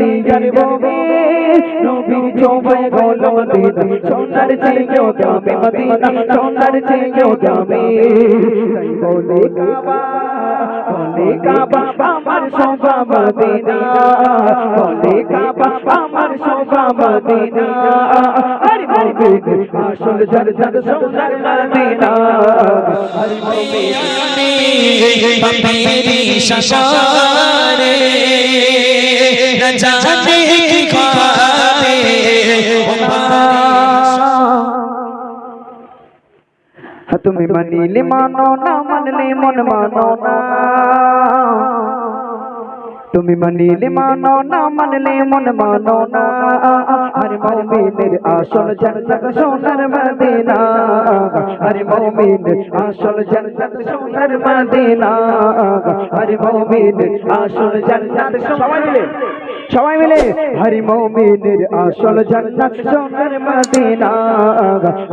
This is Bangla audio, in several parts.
দিদার ববে নবীর চোপায় গোলাম দিদা সোনার চেয়েও দামে মদিনা সোনার চেয়েও দামে বলে কাবা বলে কাবা আমার শোভা মদিনা বলে কাবা আমার শোভা মদিনা আরে বলে আসল জল জল সোনার মদিনা আরে বলে বাবা মেরি শাশারে जाने की ख्वाबे তুমি মানিলে মানো না মানলে মন মানো না তুমি মানিলে মানো না, মানলে মন মানো সবাই মিলে হরি মমিনের আসল জান্নাত সোনার মদিনা।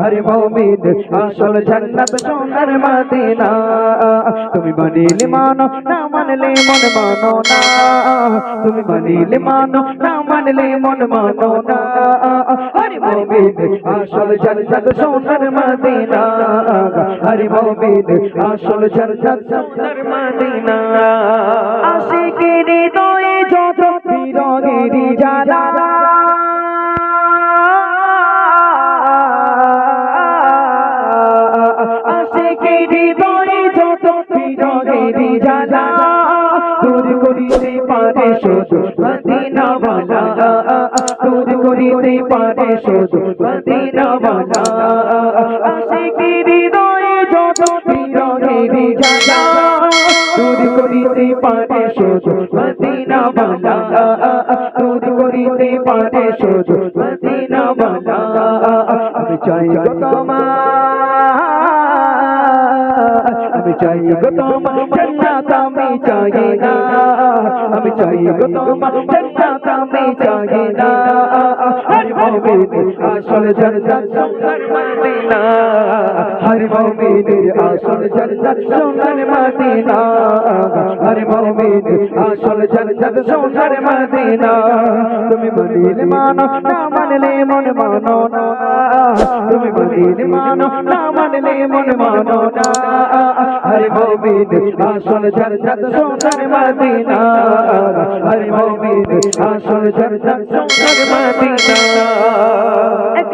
হরি মমিনের আসল জান্নাত সোনার মদিনা। তুমি মানিলে মানো না, মানলে মন মানো না। তুমি মানিলে মানো, না মানলে মন মানো না। হরি মমিনের আসল সোনার মদিনা। হরি মমিনের আসল জান্নাত সোনার মদিনা। আশিকের হৃদয়ে যত বিরহের জ্বালা মদিনাওয়ালা দূর করিতে পারে শুধু মদিনাওয়ালা আশিকের হৃদয়ে যত বিরহের জ্বালা দূর করিতে পারে শুধু মদিনাওয়ালা দূর করিতে পারে শুধু মদিনাওয়ালা আমি চাই গো তোমার আমি চাই গো তোমার জান্নাত আসল জান্নাত সোনার মদিনা। হরি মুমিন আসল সোনার মদিনা। তুমি মানিলে মানো না মানলে মন মানো না। তুমি মানিলে মানো না মানলে মন মানো না। হরি মুমিন আসল জান্নাত সোনার মদিনা। হরি মুমিন আসল জান্নাত সোনার মদিনা।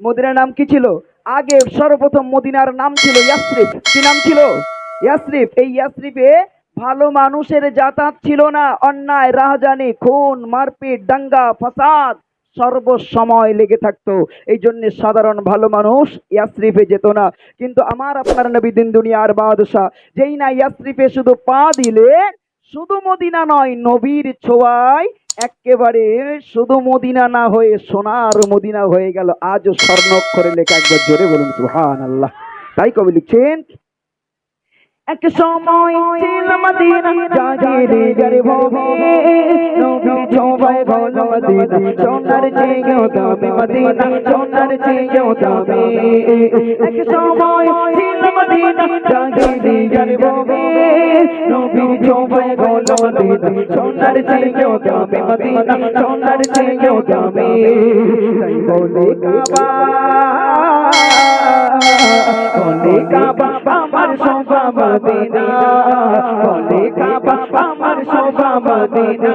মদিনার নাম কি ছিল? আগে সর্বপ্রথম মদিনার নাম ছিল ইয়াসরিফ। কি নাম ছিল? ইয়াসরিফ। এই ইয়াসরিফে ভালো মানুষের যাতায়াত ছিল না। অন্যায়, রাহাজানি, খুন, মারপিট, দাঙ্গা, ফাসাদ সর্বসময় লেগে থাকতো। এই জন্য সাধারণ ভালো মানুষ ইয়াসরিফে যেত না। কিন্তু আমার, আপনার নবী দিন দুনিয়ার বাদশাহ, যেই না ইয়াসরিফে শুধু পা দিলে, শুধু মদিনা নয়, নবীর ছোঁয়ায় একেবারে শুধু মদিনা না হয়ে সোনার মদিনা হয়ে গেল। আজও স্বর্ণক্ষরে লেখা একবার জোরে বলুন সুহান আল্লাহ তাই কবি লিখছেন, এক সময় এক সময় ছিল মদিনা জাগিরে গরে ভবে নবী ছোবায় গল মদিনা সোনার চেয়েও দামে মদিনা সোনার চেয়েও দামে তাই বলে কাবা বলে কাবা আমার শোভা মদিনা বলে কাবা আমার শোভা মদিনা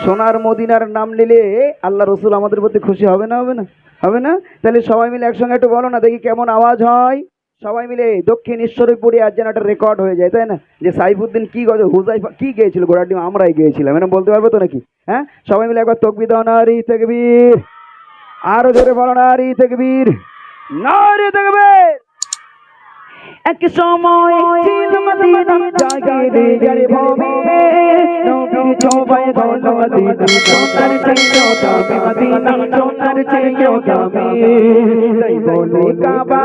সোনার মদিনার নাম নিলে আল্লাহ রসুল আমাদের প্রতি খুশি হবে না হবে না? হবে না? তাহলে সবাই মিলে একসঙ্গে একটু বলো না, দেখি কেমন আওয়াজ হয়। সবাই মিলে দক্ষিণ ঈশ্বরীপুরে আজ যেন একটা রেকর্ড হয়ে যায়, তাই না? যে সাইফুদ্দিন কি গজ হুজাইফা কি গেয়েছিল? গোড়ার ডিম আমরাই গিয়েছিলাম এরকম বলতে পারব তো নাকি? হ্যাঁ? সবাই মিলে একবার তকবি দাও, নারী তেকবীর। আরও জোরে বলো, নারী তেকবীর। নারী তেকবীর! এক সময় ছিল মদিনা জাগিরে যারে ভবে নবীর ছোবায় গল মদিনা সোনার চেয়েও দামি মদিনা সোনার চেয়েও দামি তাই বলে কাবা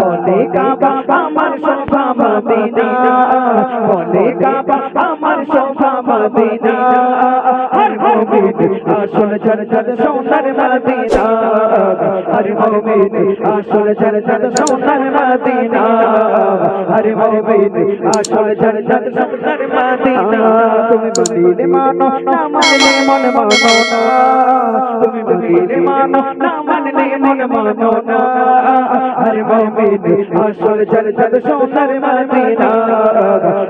বলে কাবা আমার শোভা মদিনা বলে কাবা আমার শোভা মদিনা আসল জন্নত সোনার মদিনা। হর মুমিন, আসল জন্নত সোনার মদিনা। হর মুমিন, আসল জন্নত সোনার মদিনা। তুমি বলিলে মানো না, মানলে মন মানো না। তুমি বলিলে মানো না, মানলে মন মানো না। হর মুমিন, আসল জন্নত সোনার মদিনা।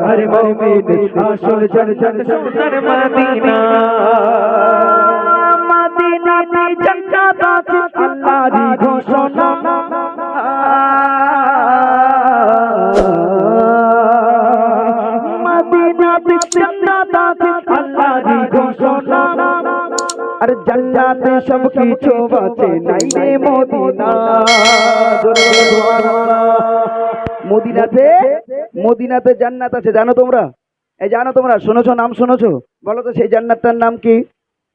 হর মুমিন, আসল জন্নত সোনার মদিনা। ঘোষণা। আর জান্নাতে সব কিছু নাই রে মদিনা। মদিনাতে মদিনাতে জান্নাত আছে, জানো তোমরা? এই জানো তোমরা, শুনেছো, নাম শুনেছো? বলো তো সেই জান্নাতটার নাম কি?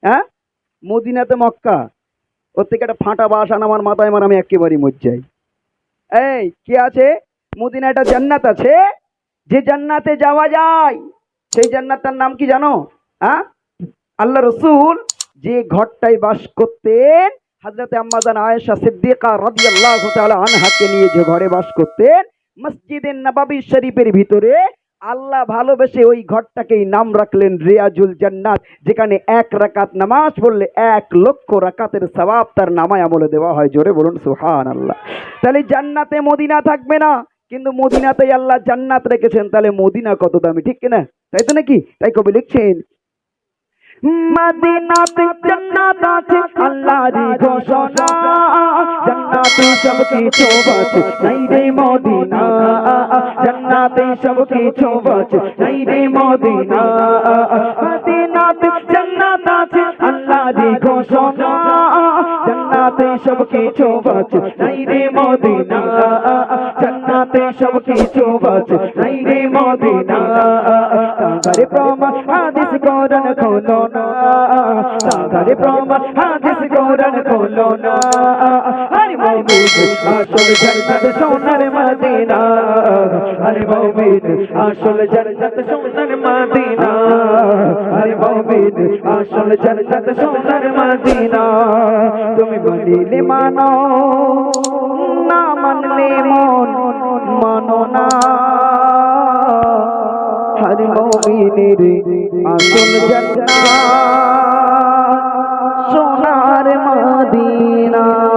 হ্যাঁ? মদিনাতে মক্কা। ওর থেকে একটা ফাটা বাস আন আমার মাথায় মার আমি একেবারেই মর যাই। এই, কি আছে? মদিনা একটা জান্নাত আছে? যে জান্নাতে যাওয়া যায়, সেই জান্নাতটার নাম কি জানো? হ্যাঁ? আল্লাহ রসুল যে ঘরটায় বাস করতেন, হাজরতে আম্মাজান আয়েশা সিদ্দিকা রাদিয়াল্লাহু তাআলা আনহাকে নিয়ে যে ঘরে বাস করতেন মসজিদের নবাবী শরীফের ভিতরে আল্লাহ ভালোবেসে ওই ঘরটাকেই নাম রাখলেন রিয়াজুল জান্নাত, যেখানে এক রাকাত নামাজ পড়লে এক লক্ষ রাকাতের সবাব তার নামায় আমলে দেওয়া হয়। জোরে বলুন সুহান আল্লাহ তাহলে জান্নাতে মদিনা থাকবে না, কিন্তু মদিনাতেই আল্লাহ জান্নাত রেখেছেন। তাহলে মদিনা কত দামি, ঠিক কিনা? তাই তো নাকি? তাই কবি লিখছেন মদিনাতে জান্নাত আছে, আল্লাহরই ঘোষণা। জান্নাতে সব কিছু আছে, নাই রে মদিনা। জান্নাতে সব কিছু নাই রে মদিনা। মদিনাতে জান্নাত আছে, আল্লাহরই ঘোষণা। জান্নাতে সব কিছু আছে নাই রে মদিনা, জান্নাতে সব কিছু আছে নাই রে মদিনা সাগরে প্রমাণ হাদিস কোরআন খোলো না। সাগরে প্রমাণ হাদিস কোরআন খোলো না। আরে মুমিন আসল জান্নাত সোনার মদিনা। আরে মুমিন আসল জান্নাত সোনার মদিনা। আরে মুমিন আসল জান্নাত সোনার মদিনা। তুমি বলিলে মানো, না মানলে মন মানো না। হর মুমিনের আসল জান্নাত সোনার মদিনা।